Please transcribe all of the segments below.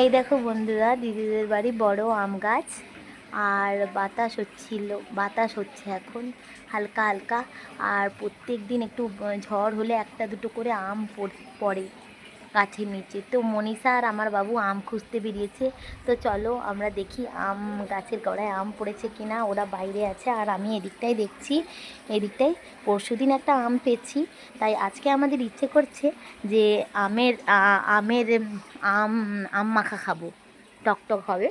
এই দেখো বন্ধুরা, দিদিদের বাড়ি বড় আম গাছ, আর বাতাস হচ্ছিল, বাতাস হচ্ছে এখন, হালকা হালকা, আর প্রত্যেক দিন একটু, ঝড় হলে একটা দুটো করে আম পড়ে। গাছের নিচে তো মনীষা আর আমার বাবু আম খুঁজতে বেরিয়েছে। তো চলো আমরা দেখি আম গাছের গোড়ায় আম পড়েছে কিনা। ওরা বাইরে আছে আর আমি এদিকটাই দেখছি। এদিকটাই পরশু দিন একটা আম পেয়েছি। তাই আজকে আমাদের ইচ্ছে করছে যে আমের আমের আম আম মাখা খাব। টক টক হবে।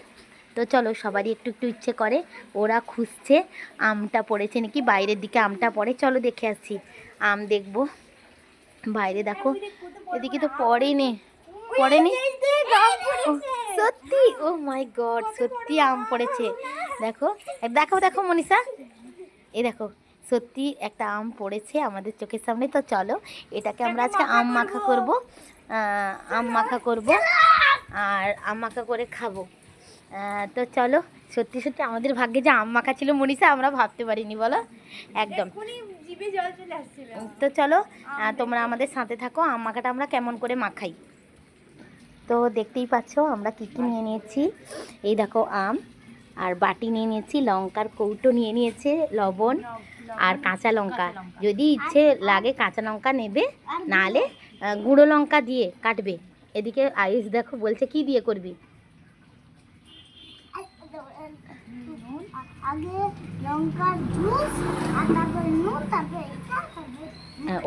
তো চলো সবারই একটু একটু ইচ্ছে করে। ওরা খুঁজছে, আমটা পড়েছে নাকি বাইরের দিকে আমটা পড়ে। চলো দেখে আসি। আম দেখব। বাইরে দেখো, এদিকে তো পড়েনি পড়েনি? সত্যি? ও মাই গড, সত্যি আম পড়েছে। দেখো দেখো দেখো, মনীষা। এই দেখো, সত্যি একটা আম পড়েছে আমাদের চোখের সামনে। তো চলো, এটাকে আমরা আজকে আম মাখা করব। আম মাখা করব আর আম মাখা করে খাব। তো চলো, সত্যি সত্যি আমাদের ভাগ্যে যে আম মাখা ছিল মনীষা, আমরা ভাবতে পারিনি, বলো? একদম। তো চলো তোমরা আমাদের সাথে থাকো আম মাখাটা আমরা কেমন করে মাখাই। তো দেখতেই পাচ্ছ আমরা কী কী নিয়ে নিয়েছি। এই দেখো আম আর বাটি নিয়ে নিয়েছি লঙ্কার কৌটো নিয়ে নিয়েছে লবণ আর কাঁচা লঙ্কা। যদি ইচ্ছে লাগে কাঁচা লঙ্কা নেবে নাহলে আহ, গুঁড়ো লঙ্কা দিয়ে কাটবে। এদিকে আয়ুষ দেখো বলছে কি দিয়ে করবি?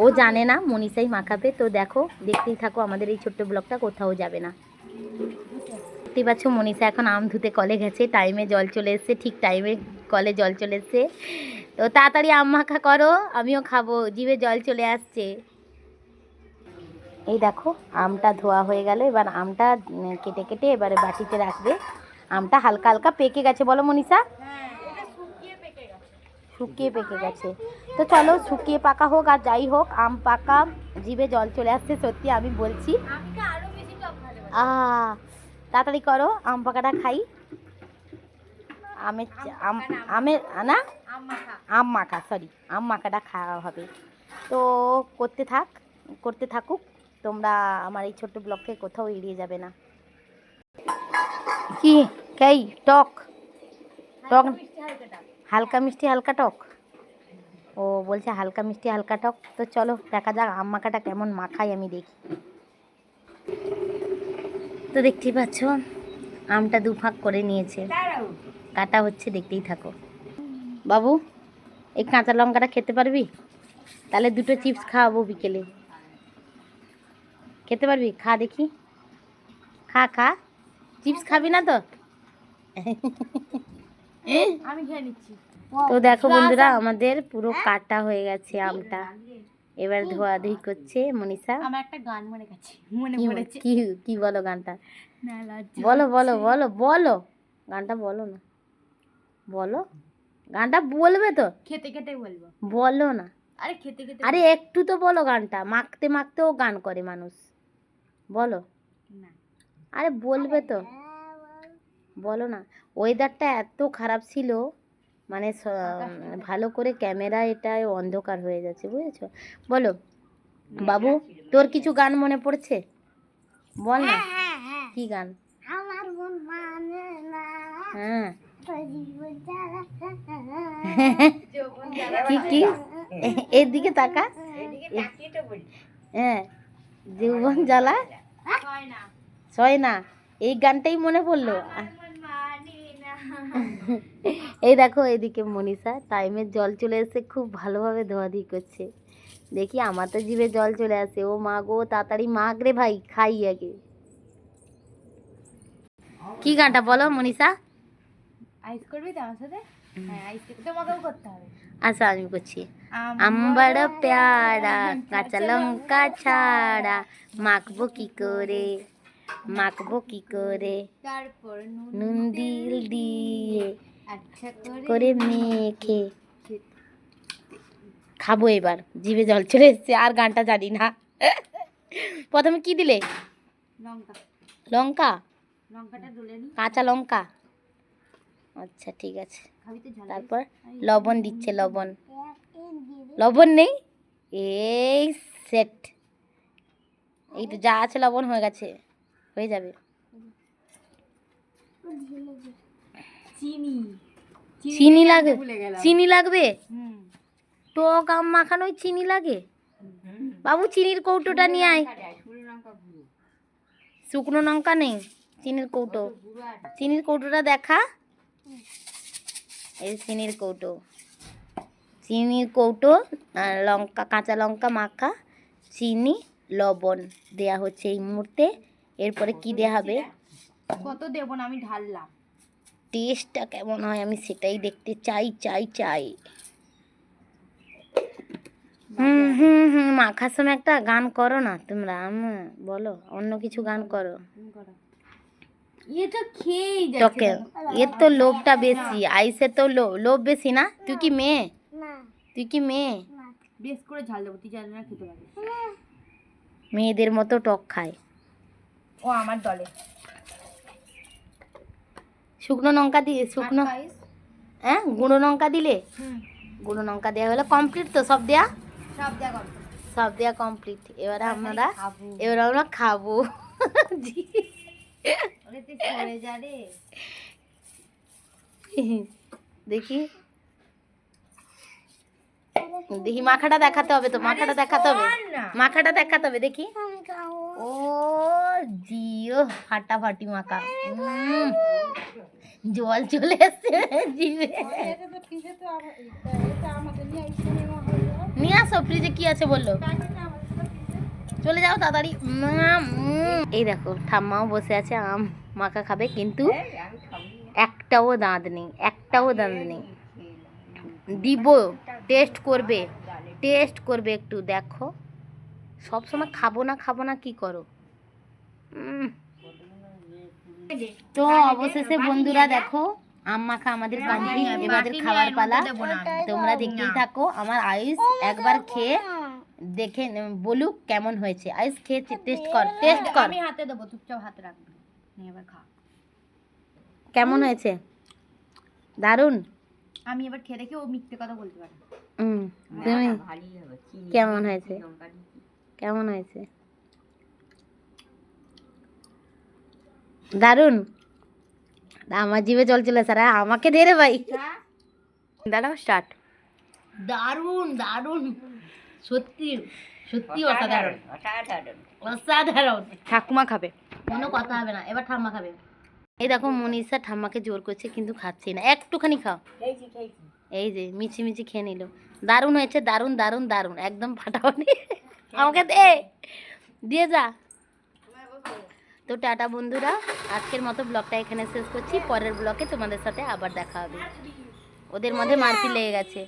ও জানে না, মনীষাই মাখাবে। তো দেখো, দেখতেই থাকো, আমাদের এই ছোট্ট ব্লগটা কোথাও যাবে না। দেখতেই পাচ্ছ, মনীষা এখন আম ধুতে কলে গেছে টাইমে জল চলে এসছে, ঠিক টাইমে কলে জল চলে এসছে। তো তাড়াতাড়ি আম মাখা করো, আমিও খাব, জিভে জল চলে আসছে। এই দেখো, আমটা ধোয়া হয়ে গেল, এবার আমটা কেটে কেটে এবারে বাটিতে রাখবে। আমটা হালকা হালকা পেকে গেছে বলো মনীষা? হ্যাঁ শুকিয়ে পেকে গেছে। তো চলো শুকিয়ে পাকা হোক আর যাই হোক আম পাকা জিভে জল চলে আসছে সত্যি আমি বলছি। তাড়াতাড়ি করো আম পাকাটা খাই। আমের আম আমের না? আম মাখা। আম মাখা সরি আম মাখাটা খাওয়া হবে। তো করতে থাক করতে থাকুক তোমরা আমার এই ছোট্ট ব্লগকে কোথাও এড়িয়ে যাবে না। কি? কাই? টক। টক হালকা মিষ্টি, হালকা টক। ও বলছে হালকা মিষ্টি, হালকা টক। তো চলো, দেখা যাক আম মাখাটা কেমন মাখাই আমি দেখি। তো দেখতেই পাচ্ছ, আমটা দু ফাঁক করে নিয়েছে। কাটা হচ্ছে, দেখতেই থাকো। বাবু, এই কাঁচা লঙ্কাটা খেতে পারবি? তাহলে দুটো চিপস খাওয়াবো বিকেলে। খেতে পারবি? খা দেখি। খা খা। চিপস খাবি না তো? আমি খেয়ে নিচ্ছি। তো দেখো বন্ধুরা আমাদের পুরো কাটা হয়ে গেছে আমটা। এবার ধোয়া ধোয়াধুয়ি করছে মনীষা। আমার একটা গান মনে গেছে মনে কি পড়েছে। কি কি বলো গানটা? বলো বলো বলো বলো। গানটা বলো না। বলো। গানটা বলবে তো? খেতে খেতে বলব। বলো না। আরে খেতে খেতে আরে একটু তো বলো গানটা। মাখতে মাখতেও গান করে মানুষ। বলো। না। আরে বলবে তো। বলো না ওয়েদারটা এত খারাপ ছিল মানে ভালো করে ক্যামেরা এটা অন্ধকার হয়ে যাচ্ছে বুঝেছ? বলো বাবু তোর কিছু গান মনে পড়ছে? বল না হ্যাঁ হ্যাঁ কি গান? আমার মন মানে না। হ্যাঁ। জীবন জ্বালা কি? কি এ- এর দিকে তাকা হ্যাঁ জীবন জ্বালা হয় না। সয় না এই গানটাই মনে পড়ল? এই দেখো এদিকে মনীষা টাইমের জল চলে এসে খুব ভালোভাবে ধোয়াধুয়ি করছে। দেখি আমার তো জিভে জল চলে আসে। ও মা গো তাড়াতাড়ি মাগ রে ভাই খাই আগে। কি গানটা বলো মনীষা? আইস করবি তো আমার সাথে? হ্যাঁ আচ্ছা আমি করছি। আম্বার প্যারা কাঁচা লঙ্কা ছাড়া। মাখবো কি করে? মাখবো কি করে? তারপর নুন দিল দিয়ে আচ্ছা করে মেখে খাব এবার জিভে জল চলে এসছে আর গানটা জানি না। প্রথমে কি দিলে? লঙ্কা। লঙ্কা? লঙ্কাটা কাঁচা লঙ্কা? আচ্ছা ঠিক আছে। তারপর লবণ দিচ্ছে লবণ। লবণ নেই? এই সেট। এই তো যা আছে লবণ হয়ে গেছে। হয়ে যাবে। চিনি। চিনি লাগে। চিনি লাগবে? টক আম মাখানোয় চিনি লাগে? বাবু চিনির কৌটোটা নিয়ে আয়। শুকনো লঙ্কা নেই চিনির কৌটো। চিনির কৌটোটা দেখা। এই চিনির কৌটো। চিনির কৌটো লঙ্কা কাঁচা লঙ্কা মাখা চিনি লবণ দেয়া হচ্ছে এই মুহূর্তে। এরপরে কি দেয়া হবে কত দেবো না আমি ঢাললাম। টেস্টটা কেমন হয় আমি সেটাই দেখতে চাই চাই চাই। হুম হুম হুম মাখার সময় একটা গান করো না তোমরা আম, বলো অন্য কিছু গান করো। তোকে এর তো লোভটা বেশি আইসের তো লোভ লোভ বেশি না? তুই কি মেয়ে? তুই কি মেয়ে? বেশ করে ঝাল দেবো তুই জানি না খেতে মেয়েদের মতো টক খায়। ও আমার দলে। শুকনো লঙ্কা দিয়ে শুকনো হ্যাঁ গুঁড়ো লঙ্কা দিলে? গুঁড়ো লঙ্কা দেওয়া হলো কমপ্লিট তো সব দেয়া? সব দেখা করো সব দেয়া কমপ্লিট এবারে আমরা এবার আমরা খাব। জি। দেখি। দেখি মাখাটা দেখাতে হবে তো মাখাটা দেখাতে হবে। মাখাটা দেখাতে হবে দেখি। ও। জিও ফাটাফাটি মাখা। জল চলে এসছে জিভে। নিয়ে আসো ফ্রিজে কি আছে বলল চলে যাও তাড়াতাড়ি। এই দেখো, ঠাম্মাও বসে আছে, আম মাখা খাবে, কিন্তু একটাও দাঁত নেই, একটাও দাঁত নেই। দিব টেস্ট করবে টেস্ট করবে একটু, দেখো। সব সময় খাব না খাব না, কি করো। তো অবশেষে বন্ধুরা দেখো আম মাখা আমাদের কমপ্লিট এবারে খাবার পালা। তোমরা দেখতেই থাকো আমার আয়ুষ একবার খেয়ে দেখে বলুক কেমন হয়েছে। আয়ুষ খেয়ে টেস্ট কর টেস্ট কর। আমি হাতে দেবো চুপচাপ হাতে রাখবি। এবার খা। কেমন হয়েছে? দারুণ? আমি এবার খেয়ে দেখি ও মিথ্যে কথা বলতে পারে। হুম তুমি কেমন হয়েছে? কেমন হয়েছে? দারুণ। আমার জিভে জল চলে স্যার আমাকে দে রে ভাই। দাঁড়াও স্টার্ট দারুণ দারুণ। সত্যি সত্যি অসাধারণ। অসাধারণ। ঠাকুমা খাবে। কোনো কথা হবে না। এবার ঠাম্মা খাবে। এই দেখো মনীষা ঠাম্মাকে জোর করছে কিন্তু খাচ্ছে না। একটুখানি খাও। এই যে মিচি মিছি খেয়ে নিল। দারুণ হয়েছে দারুণ দারুণ দারুণ। একদম ফাটাফাটি। আমাকে দে। দিয়ে যা। তো টাটা বন্ধুরা, আজকের মতো ব্লগটা এখানে শেষ করছি, পরের ব্লগে তোমাদের সাথে আবার দেখা হবে। ওদের মধ্যে মারপিট লেগে গেছে।